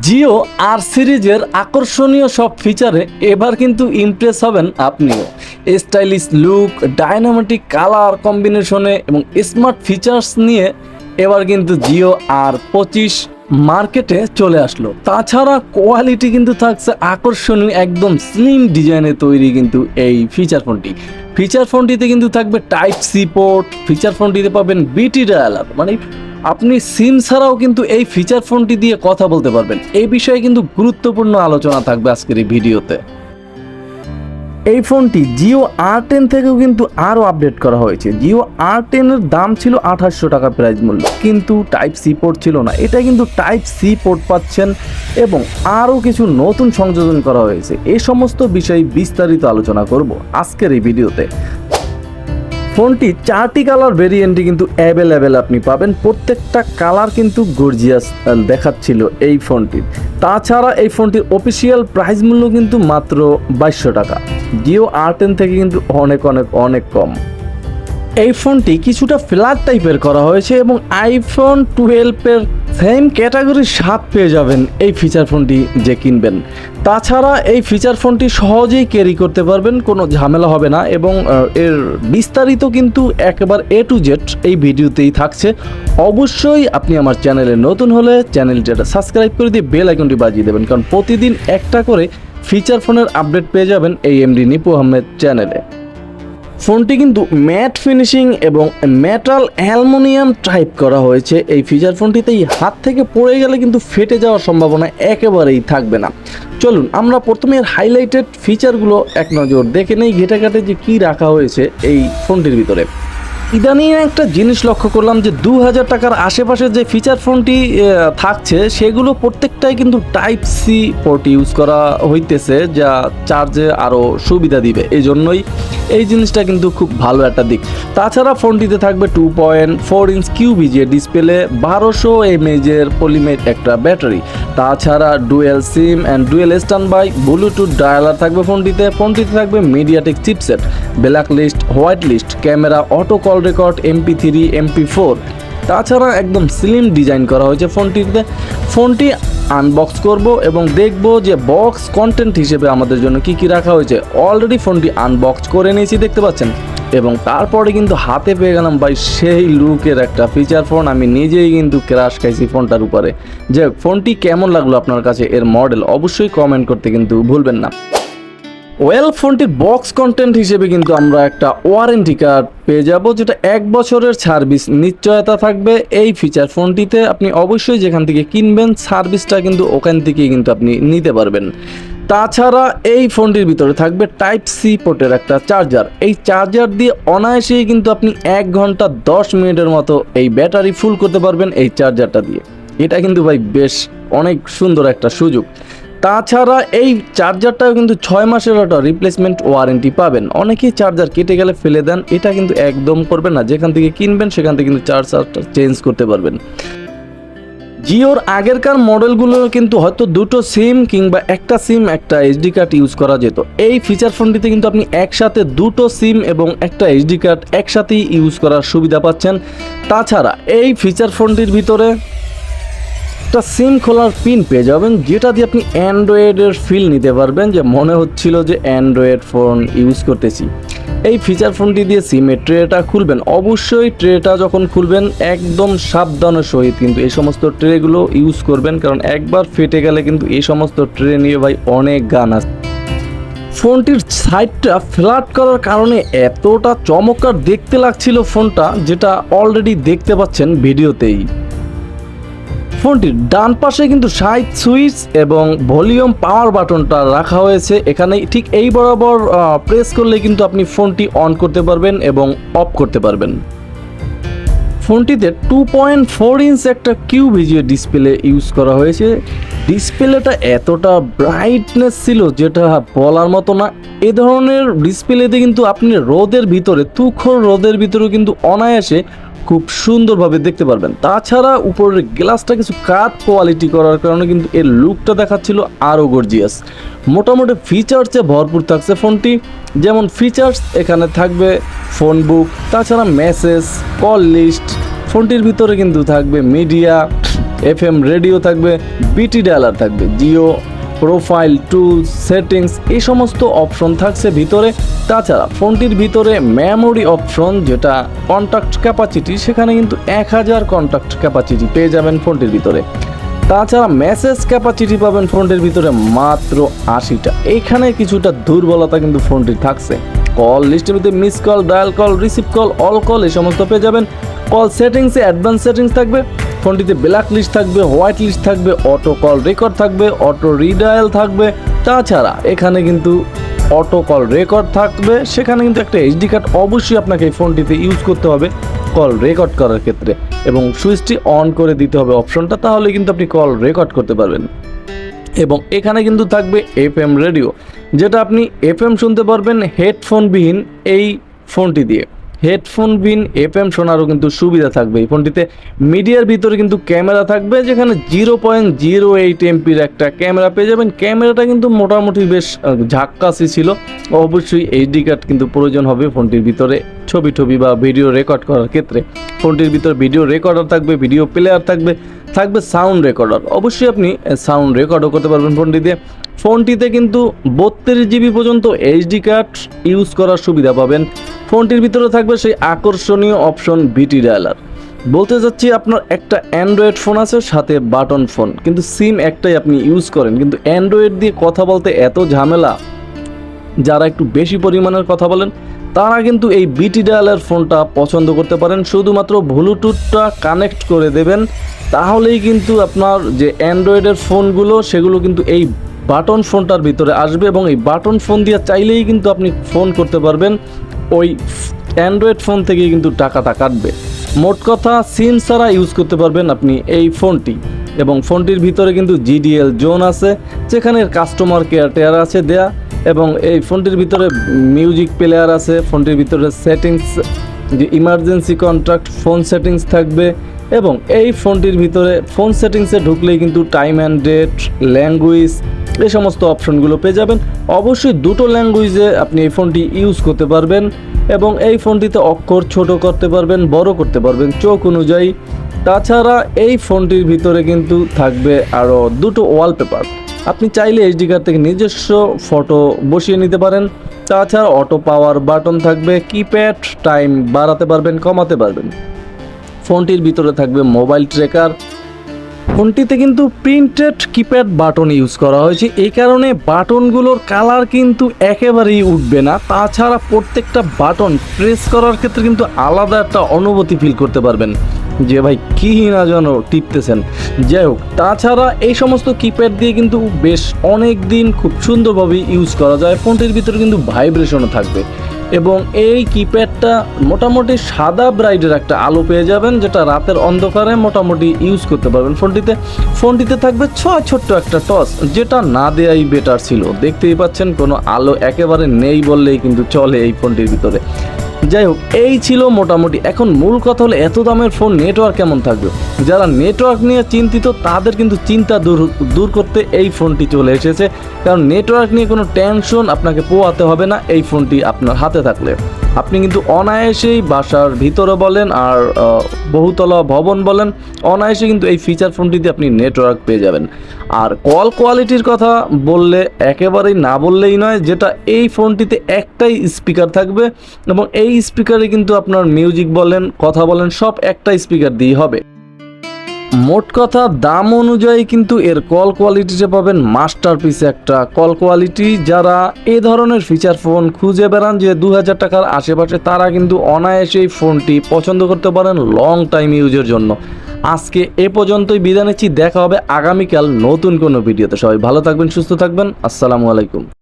জিও আর সিরিজের আকর্ষণীয় সব ফিচারে এবার কিন্তু ইমপ্রেস হবেন আপনিও। স্টাইলিশ লুক ডাইনামেটিক কালার কম্বিনেশনে এবং স্মার্ট ফিচার্স নিয়ে এবার কিন্তু জিও আর পঁচিশ মার্কেটে চলে আসলো। তাছাড়া কোয়ালিটি কিন্তু থাকছে আকর্ষণীয়, একদম স্লিম ডিজাইনে তৈরি কিন্তু এই ফিচার ফোনটি ফিচার ফোনটিতে কিন্তু থাকবে টাইপ সি পোর্ট ফিচার ফোনটিতে পাবেন বিটি ডায়ালার মানে আপনি সিম ছাড়াও কিন্তু এই ফিচার ফোনটি দিয়ে কথা বলতে পারবেন। এই বিষয়ে কিন্তু গুরুত্বপূর্ণ আলোচনা থাকবে আজকের এই ভিডিওতে। এই ফোনটি জিও আর টেন থেকেও কিন্তু আরও আপডেট করা হয়েছে। জিও আর টেনের দাম ছিল আঠাশশো টাকা প্রাইস মূল্য, কিন্তু টাইপ সি পোর্ট ছিল না। এটা কিন্তু টাইপ সি পোর্ট পাচ্ছেন এবং আরও কিছু নতুন সংযোজন করা হয়েছে। এ সমস্ত বিষয়ে বিস্তারিত আলোচনা করব আজকের এই ভিডিওতে। ফোনটি চারটি কালার ভেরিয়েন্টই কিন্তু অ্যাভেলেবেল আপনি পাবেন। প্রত্যেকটা কালার কিন্তু গর্জিয়াস দেখাচ্ছিল এই ফোনটির। তাছাড়া এই ফোনটির অফিসিয়াল প্রাইস মূল্য কিন্তু মাত্র বাইশশো টাকা। জিও আর টেন থেকে কিন্তু অনেক অনেক অনেক কম। এই ফোনটি কিছুটা ফ্ল্যাট টাইপের করা হয়েছে এবং আইফোন টুয়েলভের সেম ক্যাটাগরির স্বাদ পেয়ে যাবেন এই ফিচার ফোনটি যে কিনবেন। তাছাড়া এই ফিচার ফোনটি সহজেই ক্যারি করতে পারবেন, কোনো ঝামেলা হবে না এবং এর বিস্তারিত কিন্তু একেবারে এ টু জেড এই ভিডিওতেই থাকছে। অবশ্যই আপনি আমার চ্যানেলে নতুন হলে চ্যানেলটা সাবস্ক্রাইব করে দিয়ে বেল আইকনটি বাজিয়ে দেবেন, কারণ প্রতিদিন একটা করে ফিচার ফোনের আপডেট পেয়ে যাবেন এই এমডি নিপু আহমেদ চ্যানেলে ফোনটি কিন্তু ম্যাট ফিনিশিং এবং মেটাল অ্যালমোনিয়াম টাইপ করা হয়েছে। এই ফিচার ফোনটিতে এই হাত থেকে পড়ে গেলে কিন্তু ফেটে যাওয়ার সম্ভাবনা একেবারেই থাকবে না। চলুন, আমরা প্রথমে এর হাইলাইটেড ফিচারগুলো এক নজর দেখে নেই। ঘেটাঘাটে যে কি রাখা হয়েছে এই ফোনটির ভিতরে। ইদানিং একটা জিনিস লক্ষ্য করলাম যে দু হাজার টাকার আশেপাশে যে ফিচার ফোনটি থাকছে, সেগুলো প্রত্যেকটাই কিন্তু টাইপ সি পোর্ট ইউজ করা হইতেছে, যা চার্জে আরও সুবিধা দিবে। এই জন্যই এই জিনিসটা কিন্তু খুব ভালো একটা দিক। তাছাড়া ফোনটিতে থাকবে two point four inch কিউবিজে display বারোশো এমএজের পলিমেট একটা ব্যাটারি তাছাড়া dual SIM and dual standby Bluetooth dialer থাকবে ফোনটিতে ফোনটিতে থাকবে MediaTek chipset black list, white list, camera, auto call record, MP three, MP four. তাছাড়া একদম স্লিম ডিজাইন করা হয়েছে ফোনটিতে। ফোনটি আনবক্স করব এবং দেখব যে বক্স কন্টেন্ট হিসেবে আমাদের জন্য কি কি রাখা হয়েছে। অলরেডি ফোনটি আনবক্স করে নিয়েছি, দেখতে পাচ্ছেন? এবং তারপরে কিন্তু হাতে পেয়ে গেলাম ভাই সেই লুকের একটা ফিচার ফোন আমি নিজেই কিন্তু ক্রাশ খাইছি ফোনটার উপরে। যে ফোনটি কেমন লাগল আপনার কাছে এর মডেল অবশ্যই কমেন্ট করতে কিন্তু ভুলবেন না। ওয়েল ফোনটির বক্স কন্টেন্ট হিসেবে কিন্তু আমরা একটা ওয়ারেন্টি কার্ড পেয়ে যাব, যেটা এক বছরের সার্ভিস নিশ্চয়তা থাকবে। এই ফিচার ফোনটিতে আপনি অবশ্যই যেখান থেকে কিনবেন সার্ভিসটা কিন্তু ওখান থেকেই কিন্তু আপনি নিতে পারবেন। তাছাড়া এই ফোনটির ভিতরে থাকবে টাইপ সি পোর্টের একটা চার্জার এই চার্জার দিয়ে অনায়াসেই কিন্তু আপনি এক ঘণ্টা দশ মিনিটের মতো এই ব্যাটারি ফুল করতে পারবেন এই চার্জারটা দিয়ে। এটা কিন্তু ভাই বেশ অনেক সুন্দর একটা সুযোগ। তাছাড়া এই চার্জারটাও কিন্তু ছয় মাসের একটা রিপ্লেসমেন্ট ওয়ারেন্টি পাবেন। অনেকেই চার্জার কেটে গেলে ফেলে দেন, এটা কিন্তু একদম করবেন না। যেখান থেকে কিনবেন, সেখান থেকে কিন্তু চার্জারটা চেঞ্জ করতে পারবেন। জিওর আগেরকার মডেলগুলো কিন্তু হয়তো দুটো সিম কিংবা একটা সিম একটা এইচডি কার্ড ইউজ করা যেত। এই ফিচার ফোনটিতে কিন্তু আপনি একসাথে দুটো সিম এবং একটা এইচডি কার্ড একসাথেই ইউজ করার সুবিধা পাচ্ছেন। তাছাড়া এই ফিচার ফোনটির ভিতরে একটা সিম খোলার পিন পেয়ে যাবেন, যেটা দিয়ে আপনি অ্যান্ড্রয়েডের ফিল নিতে পারবেন যে মনে হচ্ছিল যে অ্যান্ড্রয়েড ফোন ইউজ করতেছি। এই ফিচার ফোনটি দিয়ে সিমের ট্রেটা খুলবেন। অবশ্যই ট্রেটা যখন খুলবেন, একদম সাবধানের সহিত কিন্তু এই সমস্ত ট্রেগুলো ইউজ করবেন, কারণ একবার ফেটে গেলে কিন্তু এই সমস্ত ট্রে নিয়ে ভাই অনেক গান আছে। ফোনটির সাইডটা ফ্ল্যাট করার কারণে এতটা চমৎকার দেখতে লাগছিল ফোনটা যেটা অলরেডি দেখতে পাচ্ছেন ভিডিওতেই ফোনটির ডান পাশে কিন্তু সাইড সুইচ এবং ভলিউম পাওয়ার বাটনটা রাখা হয়েছে। এখানে ঠিক এই বরাবর প্রেস করলে কিন্তু আপনি ফোনটি অন করতে পারবেন এবং অফ করতে পারবেন। ফোনটিতে টু পয়েন্ট ফোর ইঞ্চ একটা কিউ ভিজিও ডিসপ্লে ইউজ করা হয়েছে। ডিসপ্লেটা এতটা ব্রাইটনেস ছিল যেটা বলার মতো না। এ ধরনের ডিসপ্লেতে কিন্তু আপনি রোদের ভিতরে তুখর রোদের ভিতরেও কিন্তু অনায়াসে খুব সুন্দরভাবে দেখতে পারবেন। তাছাড়া উপরের গ্লাসটা কিছু কাঠ কোয়ালিটি করার কারণে কিন্তু এর লুকটা দেখাচ্ছিল আরও গর্জিয়াস মোটামুটি ফিচার্সে ভরপুর থাকছে ফোনটি। যেমন ফিচার্স এখানে থাকবে ফোন বুক তাছাড়া মেসেজ কল লিস্ট ফোনটির ভিতরে কিন্তু থাকবে মিডিয়া এফ রেডিও থাকবে বিটি ডায়ালার থাকবে জিও প্রোফাইল টুলস সেটিংস এই সমস্ত অপশন থাকছে ভিতরে। তাছাড়া ফোনটির ভিতরে মেমোরি অপশন যেটা কন্ট্যাক্ট ক্যাপাসিটি সেখানে কিন্তু এক হাজার কন্ট্যাক্ট ক্যাপাসিটি পেয়ে যাবেন ফোনটির ভিতরে। তাছাড়া মেসেজ ক্যাপাসিটি পাবেন ফোনটির ভিতরে মাত্র আশিটা। এইখানে কিছুটা দুর্বলতা কিন্তু ফোনটির থাকছে। কল লিস্টের ভিতরে miss call dial call receive call all call এই সমস্ত পেয়ে যাবেন। কল সেটিংসে অ্যাডভান্স সেটিংস থাকবে। ফোনটিতে ব্ল্যাক লিস্ট থাকবে, হোয়াইট লিস্ট থাকবে, অটো কল রেকর্ড থাকবে, অটো রিডায়াল থাকবে। তাছাড়া এখানে কিন্তু অটো কল রেকর্ড থাকবে, সেখানে কিন্তু একটা এইচডি কার্ড অবশ্যই আপনাকে এই ফোনটিতে ইউজ করতে হবে কল রেকর্ড করার ক্ষেত্রে। এবং সুইচটি অন করে দিতে হবে অপশনটা, তাহলে কিন্তু আপনি কল রেকর্ড করতে পারবেন। এবং এখানে কিন্তু থাকবে এফএম রেডিও, যেটা আপনি এফএম শুনতে পারবেন, হেডফোনবিহীন এই ফোনটি দিয়ে। হেডফোনবিহীন এফএম শোনারও কিন্তু সুবিধা থাকবে এই ফোনটিতে। মিডিয়ার ভিতরে কিন্তু ক্যামেরা থাকবে যেখানে জিরো পয়েন্ট জিরো এইট এমপির একটা ক্যামেরা পেয়ে যাবেন। ক্যামেরাটা কিন্তু মোটামুটি বেশ আহ, ঝাক্কাসি ছিল। অবশ্যই এইচডি কার্ড কিন্তু প্রয়োজন হবে ফোনটির ভিতরে ছবি টবি বা ভিডিও রেকর্ড করার ক্ষেত্রে। ফোনটির ভিতরে ভিডিও রেকর্ডার থাকবে ভিডিও প্লেয়ার থাকবে থাকবে সাউন্ড রেকর্ডার। অবশ্যই আপনি সাউন্ড রেকর্ডও করতে পারবেন ফোনটি দিয়ে ফোনটিতে কিন্তু বত্রিশ জিবি পর্যন্ত এইচডি কার্ড ইউজ করার সুবিধা পাবেন। ফোনটির ভিতরে থাকবে সেই আকর্ষণীয় অপশন বিটি ডায়ালার। বলতে যাচ্ছি আপনার একটা অ্যান্ড্রয়েড ফোন আছে, সাথে বাটন ফোন। কিন্তু সিম একটাই আপনি ইউজ করেন। কিন্তু অ্যান্ড্রয়েড দিয়ে কথা বলতে এত ঝামেলা, যারা একটু বেশি পরিমাণের কথা বলেন, তারা কিন্তু এই বিটি ডায়ালের ফোনটা পছন্দ করতে পারেন। শুধুমাত্র ব্লুটুথটা কানেক্ট করে দেবেন, তাহলেই কিন্তু আপনার যে অ্যান্ড্রয়েডের ফোনগুলো, সেগুলো কিন্তু এই বাটন ফোনটার ভিতরে আসবে এবং এই বাটন ফোন দিয়ে চাইলেই কিন্তু আপনি ফোন করতে পারবেন। ওই অ্যান্ড্রয়েড ফোন থেকে কিন্তু টাকাটা কাটবে। মোট কথা, সিম ছাড়া ইউজ করতে পারবেন আপনি এই ফোনটি এবং ফোনটির ভিতরে কিন্তু জিডিএল জোন আছে, যেখানে কাস্টমার কেয়ার টেয়ার আছে দেয়া এবং এই ফোনটির ভিতরে মিউজিক প্লেয়ার আছে, ফোনটির ভিতরে সেটিংস যে ইমার্জেন্সি কন্ট্রাক্ট ফোন সেটিংস থাকবে এবং এই ফোনটির ভিতরে ফোন সেটিংসে ঢুকলেই কিন্তু টাইম অ্যান্ড ডেট ল্যাঙ্গুয়েজ এই সমস্ত অপশনগুলো পেয়ে যাবেন। অবশ্যই দুটো ল্যাঙ্গুয়েজে আপনি এই ফোনটি ইউজ করতে পারবেন এবং এই ফোনটিতে অক্ষর ছোট করতে পারবেন, বড় করতে পারবেন চোখ অনুযায়ী। তাছাড়া এই ফোনটির ভিতরে কিন্তু থাকবে আরও দুটো ওয়ালপেপার আপনি চাইলে এইচডি কার্ড থেকে নিজস্ব ফটো বসিয়ে নিতে পারেন। তাছাড়া অটো পাওয়ার বাটন থাকবে কিপ্যাড টাইম বাড়াতে পারবেন, কমাতে পারবেন। ফোনটির ভিতরে থাকবে মোবাইল ট্রেকার ফোনটিতে কিন্তু প্রিন্টেড কিপ্যাড বাটন ইউজ করা হয়েছে। এই কারণে বাটনগুলোর কালার কিন্তু একেবারেই উঠবে না। তাছাড়া প্রত্যেকটা বাটন প্রেস করার ক্ষেত্রে কিন্তু আলাদা একটা অনুভূতি ফিল করতে পারবেন। যে ভাই, কি না যেন টিপতেছেন। যাই হোক, তাছাড়া এই সমস্ত কিপ্যাড দিয়ে কিন্তু বেশ অনেক দিন খুব সুন্দরভাবে ইউজ করা যায়। ফোনটির ভিতরে কিন্তু ভাইব্রেশনও থাকবে। এবং এই কিপ্যাডটা মোটামুটি সাদা ব্রাইডের একটা আলো পেয়ে যাবেন, যেটা রাতের অন্ধকারে মোটামুটি ইউজ করতে পারবেন। ফোনটিতে ফোনটিতে থাকবে ছয় ছোট্ট একটা টস যেটা না দেয়াই বেটার ছিল। দেখতেই পাচ্ছেন, কোনো আলো একেবারে নেই বললেই কিন্তু চলে এই ফোনটির ভিতরে। যাই হোক, এই ছিল মোটামুটি। এখন মূল কথা হলো, এত দামের ফোন নেটওয়ার্ক কেমন থাকবে? যারা নেটওয়ার্ক নিয়ে চিন্তিত, তাদের কিন্তু চিন্তা দূর দূর করতে এই ফোনটি চলে এসেছে। কারণ নেটওয়ার্ক নিয়ে কোনো টেনশন আপনাকে পোয়াতে হবে না, এই ফোনটি আপনার হাতে থাকলে। আপনি কিন্তু অনায়াসেই বাসার ভিতরে বলেন আর বহুতলা ভবন বলেন, অনায়াসে কিন্তু এই ফিচার ফোনটিতে আপনি নেটওয়ার্ক পেয়ে যাবেন। আর কল কোয়ালিটির কথা বললে, একেবারেই না বললেই নয়, যেটা এই ফোনটিতে একটাই স্পিকার থাকবে এবং এই স্পিকারে কিন্তু আপনার মিউজিক বলেন, কথা বলেন, সব একটা স্পিকার দিয়ে হবে। মোট কথা, দাম অনুযায়ী কিন্তু এর কল কোয়ালিটিতে পাবেন মাস্টারপিস একটা কল কোয়ালিটি যারা এ ধরনের ফিচার ফোন খুঁজে বেড়ান যে দু হাজার টাকার আশেপাশে, তারা কিন্তু অনায়াসেই ফোনটি পছন্দ করতে পারেন লং টাইম ইউজের জন্য। আজকে এ পর্যন্তই, বিদায় নিচ্ছি, দেখা হবে আগামীকাল নতুন কোনো ভিডিওতে সবাই ভালো থাকবেন, সুস্থ থাকবেন, আসসালামু আলাইকুম।